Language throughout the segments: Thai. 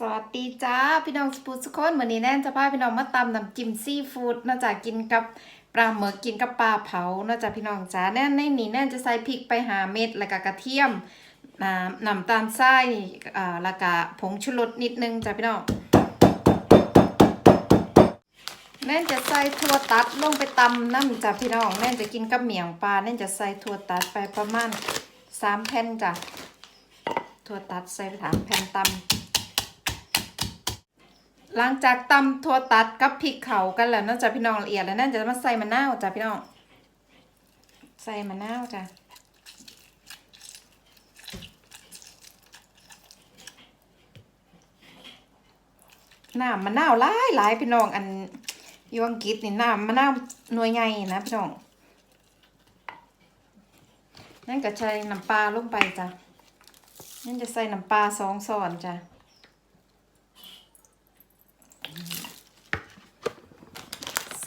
สวัสดีจ้าพี่น้องสปูสุกคนวันนี้แน่นจะพาพี่น้องมาตำน้ำจิ้มซีฟู้ดน่าจะกินกับปลาหมึกกินกับปลาเผาน่าจะพี่น้องจ้าแน่นในนี้แน่นจะใส่พริกไปหาเม็ดแล้วก็กระเทียมน้ำน้ำตาลทรายอ่าแล้วก็ผงชูรสนิดนึงจ้าพี่น้องแน่นจะใส่ถั่วตัดลงไปตำน้ำจ้าพี่น้องแน่นจะกินกับเหมียงปลาแน่นจะใส่ถั่วตัดไปประมาณสามแผ่นจ้ะถั่วตัดใส่ไปถามแผ่นตำ หลังจากตำถั่วตัดกับพริกเขากันแล้วนั่นจะพี่น้องละเอียดแล้วนั่นจะมาใส่มะนาวจ้ะพี่น้อง ใส่มะนาวจ้ะน้ำมะนาวหลายหลายพี่น้องอันอยู่อังกฤษนี่น้ำมะนาวหน่วยใหญ่นะพี่น้องนั่นก็ใส่น้ำปลาลงไปจ้ะนั่นจะใส่น้ำปลาสองช้อนจ้ะ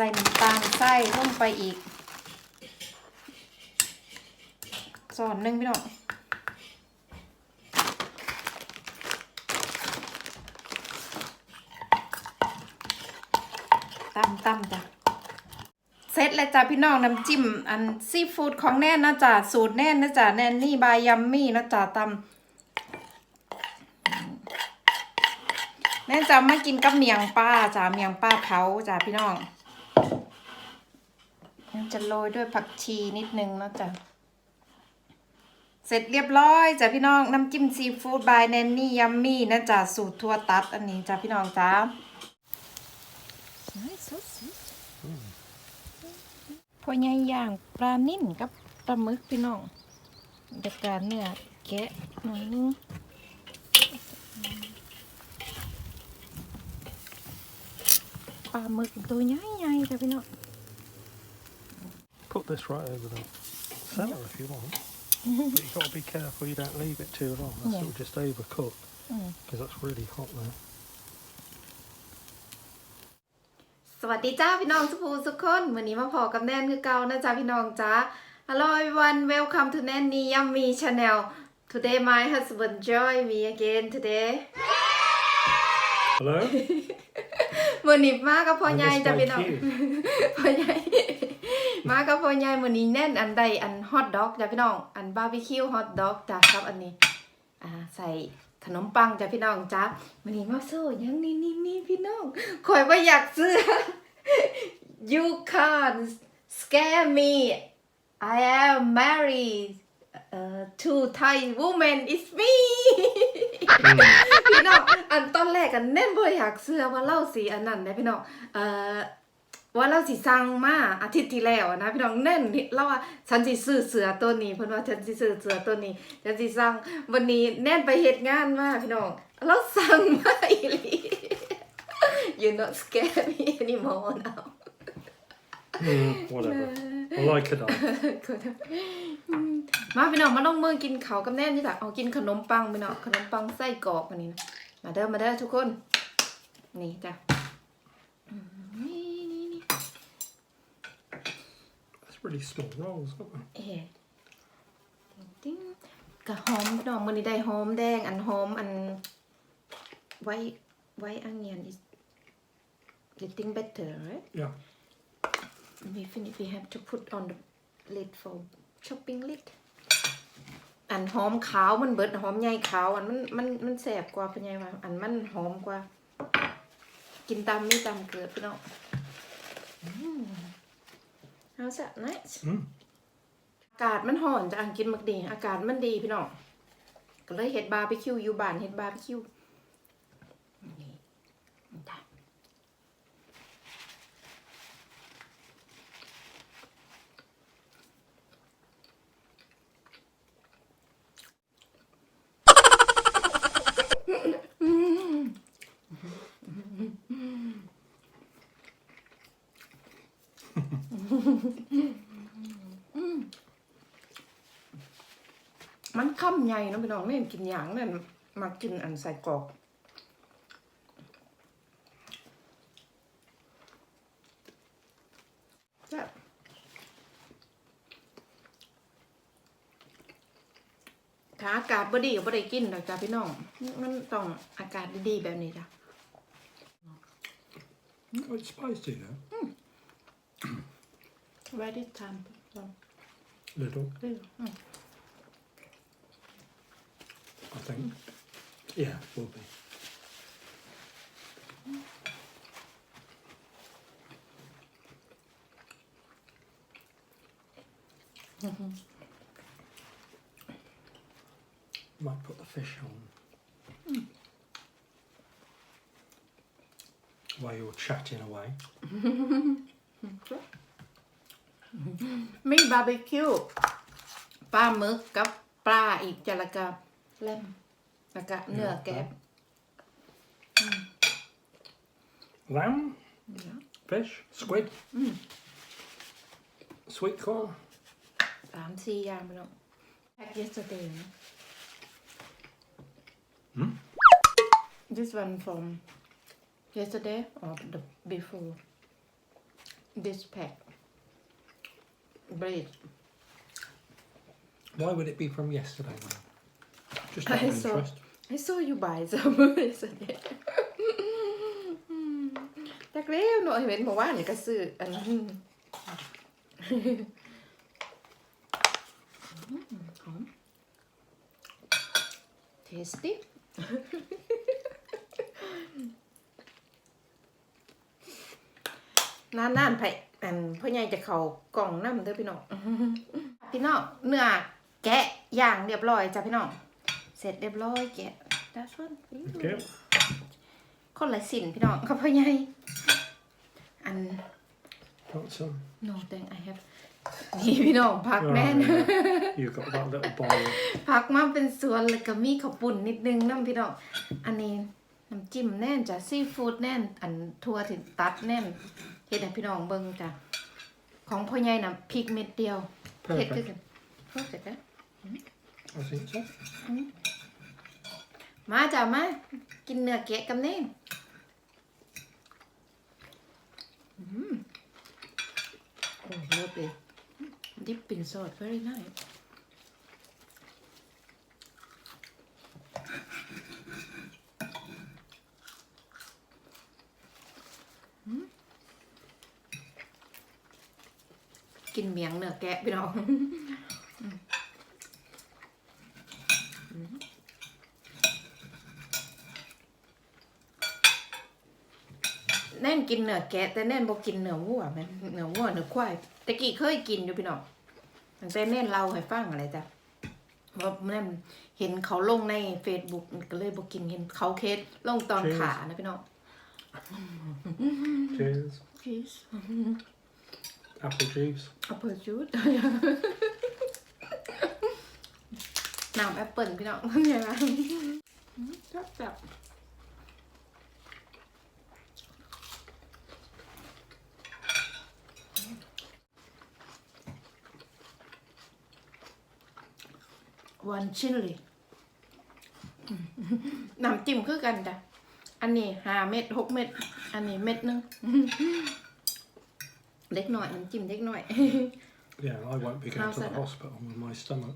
ใส่น้ำตาลใส่ลงไปอีกส่วนหนึ่งพี่น้องตำตำจ้ะเสร็จแล้วจ้ะพี่น้องน้ำจิ้มอันซีฟู้ดของแน่นนะจ๊ะสูตรแน่นนะจ๊ะแนนนี่บายยัมมี่นะจ๊ะตำแน่นจะมากินกับเมียงป้าจ้ะเมียงป้าเผาจ้ะพี่น้อง จะโรยด้วยผักชีนิดนึงนะจ๊ะเสร็จเรียบร้อยจ้ะพี่น้องน้ำจิ้มซีฟู้ดบายแนนนี่ยัมมี่นะจ๊ะสูตรทั่วตัดอันนี้จ้ะพี่น้องจ้าพอใหญ่ย่างปลานิ่นกับปลาหมึกพี่น้องเด็กการเนื้อแกะหน่อยนึงปลาหมึกตัวใหญ่ๆจ้ะพี่น้อง Put this right over the centre if you want. but you've got to be careful you don't leave it too long. That's Yeah. will just overcook Mm. because that's really hot now. สวัสดีจ้าพี่น้องสุภูสุกคนวันนี้มาพอกับแนนคือเก่านะจ๊ะพี่น้องจ้า Hello everyone welcome to Nanny Yummy Channel Today my husband join me again today Hello? วันนี้มากับพ่อ I ใหญ่ missed จ้ะ my พี่น้อง cue. พ่อใหญ่มากับพ่อใหญ่วันนี้แน่นอันใดอันฮอทดอกจ้ะพี่น้องอันบาร์บีคิวฮอทดอกจ้ะครับอันนี้อ่าใส่ขนมปังจ้ะพี่น้องจ้ะวันนี้มาโซ่ยังนี่นี่นี่พี่น้องคอยว่าอยากซื้อ you can't scare me I am married uh, to Thai woman is me พี่น้องอันตอนแรกกันแน่นบ่อยากเสื้อว่าเล่าสีอันนั้นนะพี่น้องเอ่อว่าเราสิสั่งมาอาทิตย์ที่แล้วนะพี่น้องแน่นเราว่าฉันสิซื้อเสือตัวนี้เพิ่นว่าฉันสิซื้อเสือตัวนี้ฉันสิสั่งวันนี้แน่นไปเฮ็ดงานมาพี่น้องเราสั่งมาอีหลี you not scare me anymore now Mm, whatever. I like it. all. มาพี่น้องมาลงมือกินเขาวกับแน่นนี่จ้ะเอากินขนมปังพี่น้องขนมปังไส้กรอกอันนี้นะมาเด้อมาเด้อทุกคน นี่จ้ะอืมนี่นี่นี่ It's really small rolls, aren't they? เอ๊ะติ้งกะหอมพี่น้องมื้อนี้ได้หอมแดงอันหอมอันไว้ไว้อันเนียน is getting better right Yeah. We finish we have to put on the lid for chopping lid อันหอมขาวมันเบิดหอมใหญ่ขาวอันมันมันมันแสบกว่าเป็นไงวะอันมันหอมกว่า กินตามไม่ตามเกลือพี่น้องอืม How's that nice Mm. อากาศมันห่อนจะอังกินมักดี อากาศมันดีพี่น้องก็เลยเฮ็ดบาร์บีคิวอยู่บ้านเฮ็ดบาร์บีคิวนี่ มันค่ำใหญ่เนาะพี่น้องไม่เห็นกินหยางนั่นมากินอันใส่กรอกแซ่บถ้าอากาศบ่ดีก็บ่ได้กินดอกจ้ะพี่น้อง มันต้องอากาศดีๆแบบนี้จ้ะ Oh, it's spicy though. Ready time Little, hmm. I think. Yeah, will be. Mm-hmm. Might put the fish on. Hmm. While you're chatting away. มีบาร์บีคิวปลาหมึกกับปลาอีกจะละกับแลมแล้วก็เนื้อแกะ Lamb, Yeah. fish, squid, sweet corn. สามสี่อย่างไปแล้วแพ็ก yesterday นะ Hmm? This one from yesterday or the before this pack bread Why would it be from yesterday, man? Just out I of saw- interest. I saw you buy some yesterday จากเล้วหนูเห็นบอกว่านี่ก็ซื้ออันนั้นอืมหอม tasty นานๆไป อันพ่อใหญ่จะเขากล่องน้ำเด้อพี่น้องพี่น้องเนื้อแกะย่างเรียบร้อยจ้ะพี่น้องเสร็จเรียบร้อยแกะ That's one Okay. คนละสินพี่น้องครับพ่อใหญ่อัน Want some? no thank I have นี่พี่น้องพัก Oh, แน่น yeah. You've got that little bowl. พักมาเป็นส่วนแล้วก็มีข้าวปุ่นนิดนึงน้ำพี่น้อง อันนี้น้ำจิ้มแน่นจ้ะซีฟู้ดแน่น อันทัวถึงตัดแน่น เฮ็ดให้พี่น้องเบิ่งจ้ะของพ่อใหญ่น่ะพริกเม็ดเดียวเฮ็ดคือ Perfect. กันเพอร์เฟกต์ I think so. มาจ้ะมากินเนื้อแกะกันเน่อืมโอ้เลิศเลย Dip in salt very nice อืมกินเมียงเนื้อแกะพี่น้องแน่นกินเนื้อแกะแต่แน่นบ่กินเนื้อวัวแม่นเนื้อวัวเนื้อควายแต่กี้เคยกินอยู่พี่น้องตั้งแต่แน่นเล่าให้ฟังอะไรจ้ะว่าแน่นเห็นเขาลงใน Facebook ก็เลยบ่กินเห็นเขาเคสลงตอน Cheers. ขานะพี่น้อง Cheers. Cheese Apple juice. apple juice น้ำแอปเปิลพี่น้องเนี่ยนะชอบแบบวันชิลลี่น้ำจิ้มคือกันจ้ะ อันนี้ห้าเม็ดหกเม็ด อันนี้เม็ดนึง เล็กหน่อยน้ำจิ้มเล็กหน่อย Yeah, I won't be going How's to the that? hospital with my stomach.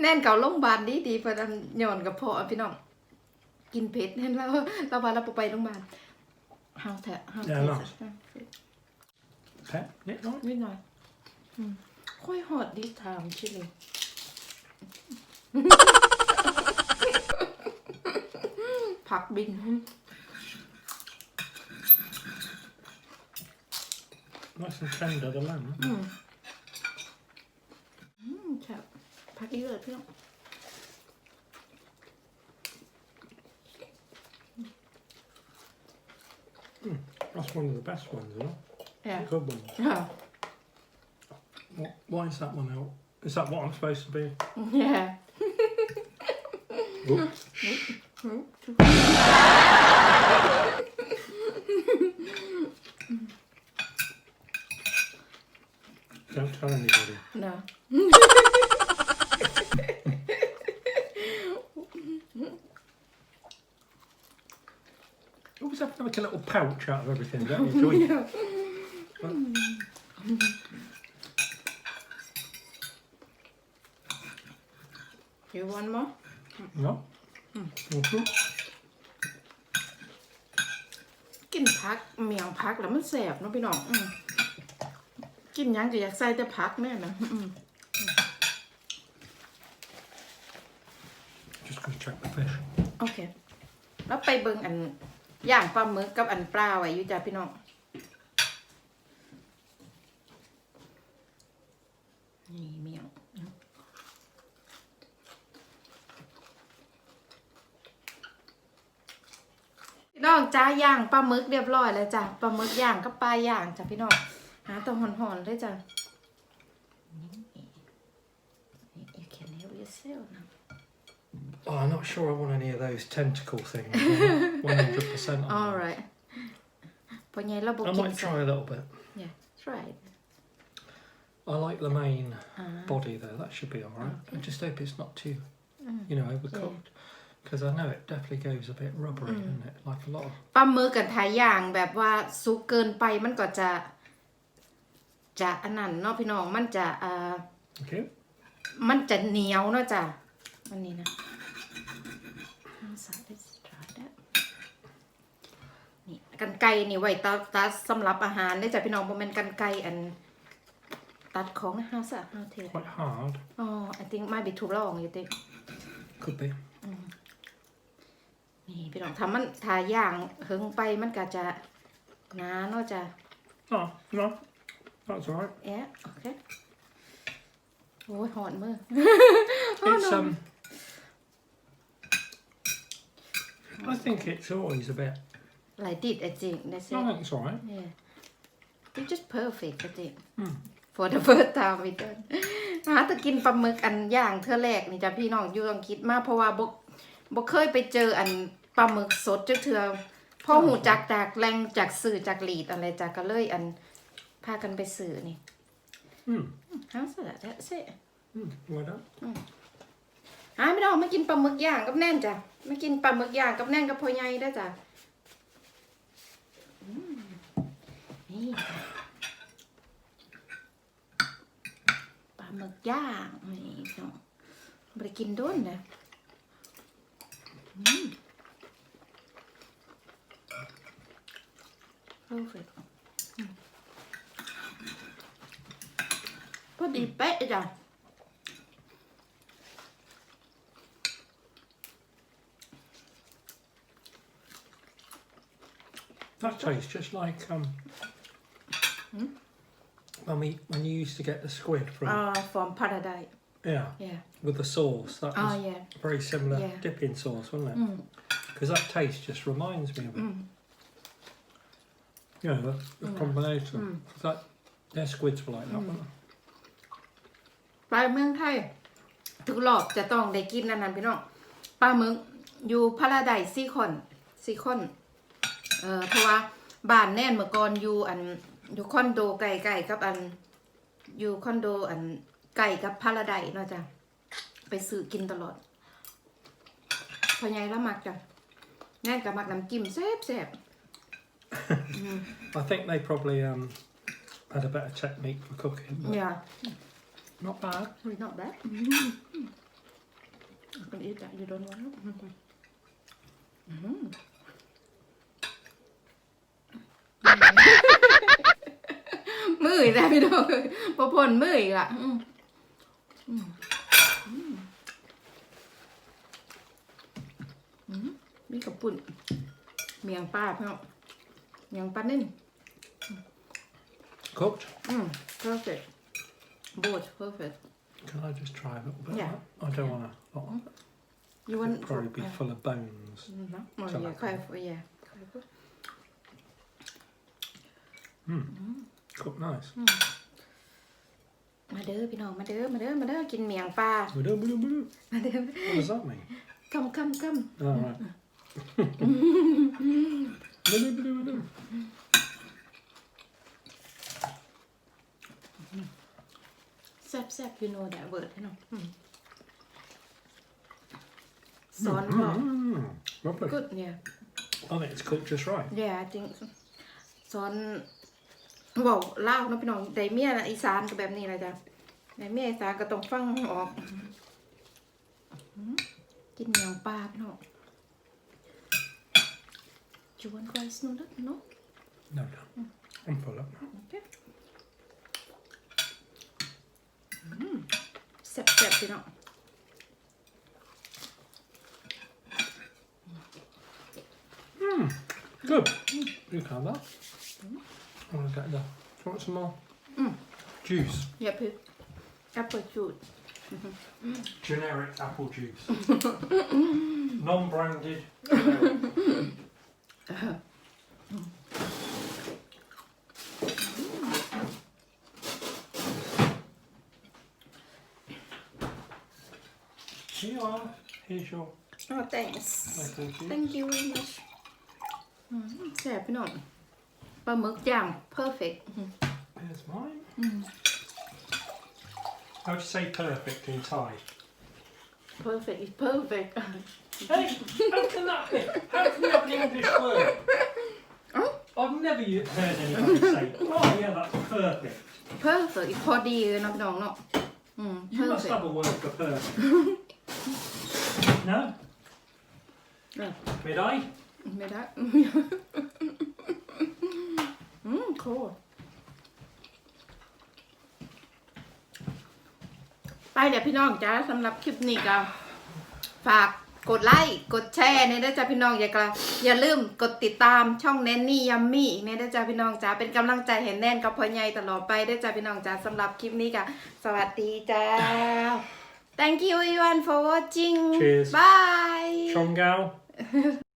แน่นเก่าโรงพยาบาลดีดีเพอดันย้อนกับพ่อพี่น้องกินเผ็ดแน่นแล้วเราบาเราไปโรงพยาบาลเฮาแทะเฮา Yeah, แทะ nice. Pet? Yeah, right. นิดหน่อยอืมค่อยหอดดีทามชิเลย ผักบิน Nice and tender, the lamb. อืมอืมแซ่บผักอีเลยพี่น้อง That's one of the best ones, isn't it? แอบ Good ones. ค่ะ What, why is that one out? Is that what I'm supposed to be? แย่ Oops. 'Don't tell anybody. นะ Always have to make a little pouch out of everything, don't you? Joy? one more No? Mm-hmm. กินพักเมียงพักแล้วมันแสบเนาะพี่น้องอืม กินหยังก็อยากใส่แต่พักแน่นะอืม Just going to check the fish. โอเค แล้วไปเบิ่งอันย่างปลาหมึกกับอันปลาไว้อยู่จ้ะพี่น้อง นี่เมียง พี่น้องจ้าย่างปลาหมึกเรียบร้อยแล้วจ้ะปลาหมึกย่างกับปลาย่างจ้ะพี่น้องหาตัวหอนๆเลยจ้ะนี่นี่ you can help yourself now Oh, I'm not sure I want any of those tentacle things. 100% on alright พอไงเราบอก I กิน might try a little bit. yeah try it I like the main Ah. body though, that should be alright. I just hope it's not too, Mm. you know, overcooked. Because I know it definitely goes a bit rubbery, Mm. doesn't it? Like a lot of. ปลาหมึกกับทายย่างแบบว่าสุกเกินไปมันก็จะ จะอันนั้นเนาะพี่น้องมันจะอ่า Okay. มันจะเหนียวเนาะจ้ะอันนี้นะ How's that? Let's try that. นี่กันไก่นี่ไว้ตัดตัดสำหรับอาหารได้อจ้ะพี่น้องบ่แม่นกันไก่อัน ตัดของ How's that? How to Quite hard. Oh I think might be too long you think Could be. นี่พี่น้องถ้ามันทาย่างเฮิงไปมันก็จะหนาเนาะจ้ะ Oh, no. That's alright. แอะโอเคโอ้ยหอนมือ It's, um. I think it's always a bit. like this I think that's I it think it's alright. yeah it's just perfect I think Hmm. for the first time we done หาแตะกินปลาหมึกอันย่างเทื่อแรกนี่จ้ะพี่น้องอยู่ต้องคิดมากเพราะว่าบกบกเคยไปเจออันปลาหมึกสดจักเทื่อพ่อหูจักจากแรงจากสื่อจากหลีดอะไรจากก็เลยอัน พากันไปสื่อนี่ Hmm. how's that that's it Hmm. Well done. หาไม่ได้มากินปลาหมึกย่างกับแน่นจ้ะมากินปลาหมึกย่างกับแน่นกับพ่อใหญ่ได้อจ้ะอืมนี่จ้ะปลาหมึกย่างนี่พี่น้องบริกินโด้นนะอืม perfect อืมพ อดีเป๊ะจ้ะ That tastes just like um. When we when you used to get the squid from อ่า from paradise yeah yeah with the sauce that was อ่า yeah very similar Yeah. dipping sauce wasn't it อืม because that taste just reminds me of it อืม you know the, the Mm. combination Mm. 'Cause that their squids were like that Mm. weren't they? ไปเมืองไทยทุกรอบจะต้องได้กินนั่นนั่นพี่น้องปลาหมึกอยู่พาราไดซีคอนซีคอนเอ่อเพราะว่าบ้านแน่นเมื่อก่อนอยู่อันอยู่คอนโดไกลๆกับอันอยู่คอนโดอันไก่กับพาราไดเนาะจ้ะไปซื้อกินตลอดพอใหญ่แล้วมักจ้ะแน่นกับมักน้ำจิ้มแซ่บแซ่บๆอืม I think they probably um had a better technique for cooking but yeah not bad It's not bad. I can eat that. You don't want it? Mm. มืออีกแล้วพี่น้องพอพ่นมืออีกละอืมอืมอืมอืมมีกับปุ่นเมียงปลาพี่น้องเมียงปลานิ่ม cooked อืม perfect both perfect can I just try a little bit Yeah. of that? I don't want a lot of you it want It'd probably be uh, full of bones No, oh, So yeah, like- quite, for- yeah. quite good. cooked nice มาเด้อพี่น้องมาเด้อมาเด้อมาเด้อกินเมียงปลา Ba-dum, ba-dum, ba-dum. มาเด้อ what does that mean คำคำค oh right Ba-dum, ba-dum, ba-dum. ำแซ่บแซ่บ you know that word พี่น้องอืมสอนพ่อ Mm, lovely. good yeah I think it's cooked just right yeah I think so. สอนเว้าเล่าวเนาะพี่น้องแต่เมียน่ะอีสานก็แบบนี้แหละจ้ะแต่เมียอีสานก็ต้องฟังออกกินเหนียวปลาพี่น้องจวนไว้สนุกเนาะ No, no. I'm full up. Okay. Mm. แซ่บๆพี่น้อง Good. You can have that. I'm gonna get the. Do you want some more? Mm. Juice. อย่าพึ่งแอปเปิลจูด Generic apple juice. Non-branded. generic. Here you are. Here's your. อ๋อ thanks I thank you. thank you very much อืมแซ่บพี่น้องปลาหมึกย่าง perfect Here's mine. How do you say perfect in Thai? perfect is perfect Hey, how can that be? How can that be an English word? Oh. I've never u- heard anybody say, oh yeah, that's perfect. perfect พอดีเลยเนาะพี่น้องเนาะอืม You must perfect have a word for perfect. No? No. Mid I? ไม่ได้อืมโคตรไปเดี๋ยวพี่น้องจ้าสำหรับคลิปนี้ก็ฝากกดไลค์กดแชร์เนี่ยนะจ๊ะพี่น้องอย่ากระอย่าลืมกดติดตามช่องแนนนี่ยัมมี่อีกเนี่ยนะจ๊ะพี่น้องจ้าเป็นกำลังใจเห็นแน่นกับพ่อใหญ่ตลอดไปด้วยจ้ะพี่น้องจ้าสำหรับคลิปนี้ก็สวัสดีจ้า Thank you everyone for watching Cheers. Bye Chongao?